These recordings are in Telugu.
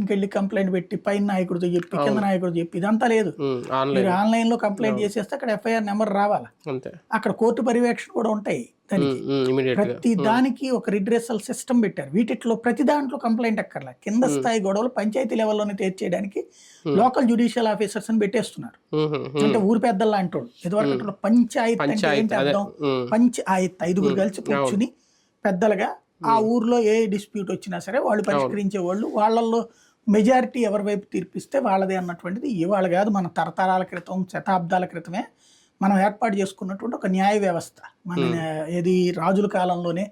ఇంకెళ్ళి కంప్లైంట్ పెట్టి పైన నాయకుడితో చెప్పి కింద నాయకుడితో చెప్పి ఇదంతా లేదు. మీరు ఆన్లైన్లో కంప్లైంట్ చేసేస్తే అక్కడ ఎఫ్ఐఆర్ నెంబర్ రావాలా. అక్కడ కోర్టు పర్యవేక్షణ కూడా ఉంటాయి దానికి. ప్రతి దానికి ఒక రిడ్రెసల్ సిస్టమ్ పెట్టారు. వీటిలో ప్రతి దాంట్లో కంప్లైంట్ అక్కర్లా కింద స్థాయి గొడవలు పంచాయతీ లెవెల్లోనే తీర్చేయడానికి లోకల్ జ్యుడిషియల్ ఆఫీసర్స్ అని పెట్టేస్తున్నారు. అంటే ఊరు పెద్దలు లాంటి వాళ్ళు ఇదివరకు పంచాయత్ అంటే పంచాయత్ ఏంటి అర్థం పంచాయత్ ఐదుగురు కలిసి కూర్చుని పెద్దలుగా ఆ ఊర్లో ఏ డిస్ప్యూట్ వచ్చినా సరే వాళ్ళు పరిష్కరించే వాళ్ళు వాళ్ళల్లో మెజారిటీ ఎవరి వైపు తీర్పిస్తే వాళ్ళదే అన్నటువంటిది ఇవాళ కాదు మన తరతరాల క్రితం శతాబ్దాల క్రితమే మనం ఏర్పాటు చేసుకున్నటువంటి ఒక న్యాయ వ్యవస్థ. మన ఏది రాజుల కాలంలోనే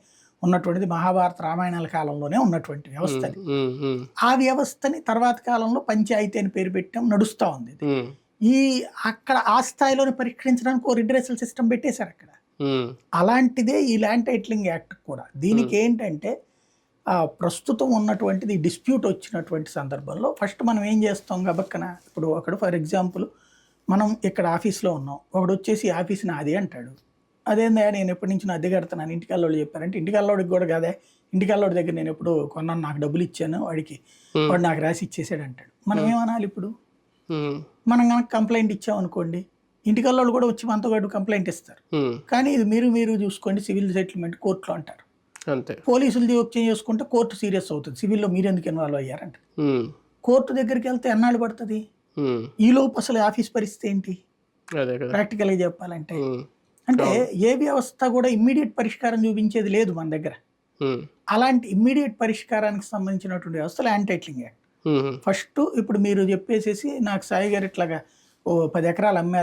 ఉన్నటువంటిది మహాభారత రామాయణాల కాలంలోనే ఉన్నటువంటి వ్యవస్థ ఆ వ్యవస్థని తర్వాత కాలంలో పంచాయతీ అని పేరు పెట్టాం నడుస్తా ఉంది ఈ అక్కడ ఆ స్థాయిలోనే పరిష్కరించడానికి ఒక రిడ్రెసల్ సిస్టమ్ పెట్టేశారు అక్కడ. అలాంటిదే ఈ ల్యాండ్ టైటిలింగ్ యాక్ట్ కూడా. దీనికి ఏంటంటే ప్రస్తుతం ఉన్నటువంటిది డిస్ప్యూట్ వచ్చినటువంటి సందర్భంలో ఫస్ట్ మనం ఏం చేస్తాం గబక్కన? ఇప్పుడు ఒకడు ఫర్ ఎగ్జాంపుల్ మనం ఇక్కడ ఆఫీస్లో ఉన్నాం. ఒకడు వచ్చేసి ఆఫీస్ నాది అంటాడు. అదేందా నేను ఎప్పటి నుంచి నా ఇంటికి అల్లోడు చెప్పారంటే ఇంటికి అల్లోడికి కూడా కాదే ఇంటికి అల్లోడి దగ్గర నేను ఎప్పుడు కొన్నాను నాకు డబ్బులు ఇచ్చాను వాడికి. వాడు నాకు రాసి ఇచ్చేసాడు అంటాడు. మనం ఏమనాలి ఇప్పుడు? మనం కనుక కంప్లైంట్ ఇచ్చాం అనుకోండి ఇంటికి అల్లోడు కూడా వచ్చి మనతో పాటు కంప్లైంట్ ఇస్తారు. కానీ ఇది మీరు మీరు చూసుకోండి సివిల్ సెటిల్మెంట్ కోర్టులో అంటారు. అంతే. పోలీసులు జోక్యం చేసుకుంటే కోర్టు సీరియస్ అవుతుంది. సివిల్లో మీరు ఎందుకు ఇన్వాల్వ్ అయ్యారంట. కోర్టు దగ్గరికి వెళ్తే ఎన్నాళ్ళు పడుతుంది? ఉమ్, ఈ లోపు అసలు ఆఫీస్ పరిస్థితి ఏంటి? ప్రాక్టికల్గా చెప్పాలంటే. అంటే ఏ వ్యవస్థ కూడా ఇమ్మీడియట్ పరిష్కారం చూపించేది లేదు మన దగ్గర. అలాంటి ఇమ్మీడియట్ పరిష్కారానికి సంబంధించినటువంటి వ్యవస్థ ల్యాండ్ టైటిలింగ్ యాక్ట్. ఫస్ట్ ఇప్పుడు మీరు చెప్పేసేసి నాకు సాయి గారు ఇట్లాగా ఓ పది ఎకరాలు అమ్మారు.